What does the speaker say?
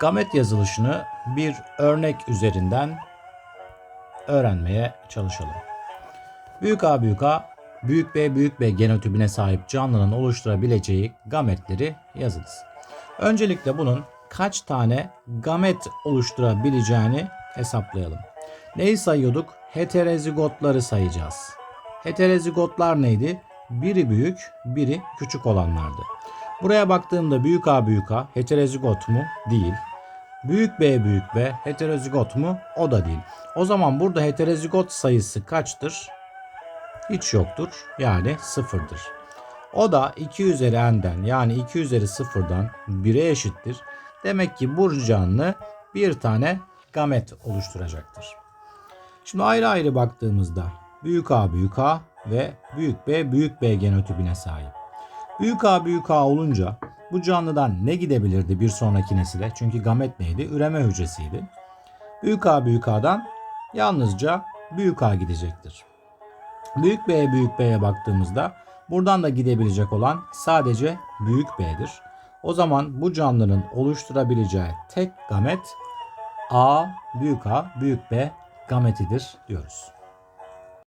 gamet yazılışını bir örnek üzerinden öğrenmeye çalışalım. Büyük A büyük A, büyük B büyük B genotipine sahip canlının oluşturabileceği gametleri yazınız. Öncelikle bunun kaç tane gamet oluşturabileceğini hesaplayalım. Neyi sayıyorduk? Heterozigotları sayacağız. Heterozigotlar neydi? Biri büyük, biri küçük olanlardı. Buraya baktığımda büyük A büyük A heterozigot mu? Değil. Büyük B büyük B heterozigot mu? O da değil. O zaman burada heterozigot sayısı kaçtır? Hiç yoktur. Yani sıfırdır. O da 2 üzeri n'den yani 2 üzeri sıfırdan 1'e eşittir. Demek ki bu canlı bir tane gamet oluşturacaktır. Şimdi ayrı ayrı baktığımızda büyük A büyük A ve büyük B büyük B genotipine sahip. Büyük A büyük A olunca bu canlıdan ne gidebilirdi bir sonraki nesile? Çünkü gamet neydi? Üreme hücresiydi. Büyük A büyük A'dan yalnızca büyük A gidecektir. Büyük B'ye büyük B'ye baktığımızda buradan da gidebilecek olan sadece büyük B'dir. O zaman bu canlının oluşturabileceği tek gamet A büyük A büyük B gametidir diyoruz.